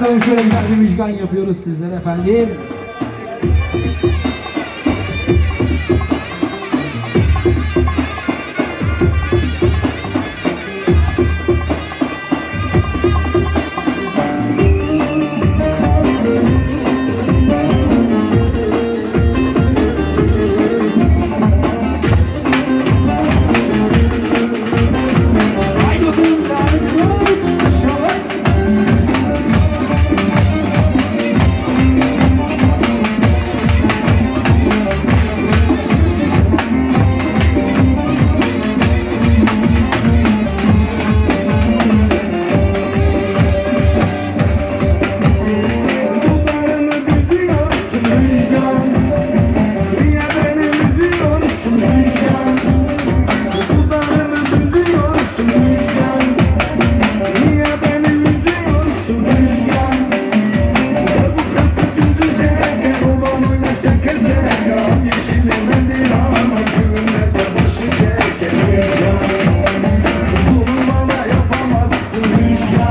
Bakalım şöyle güzel bir müjgan yapıyoruz sizlere efendim.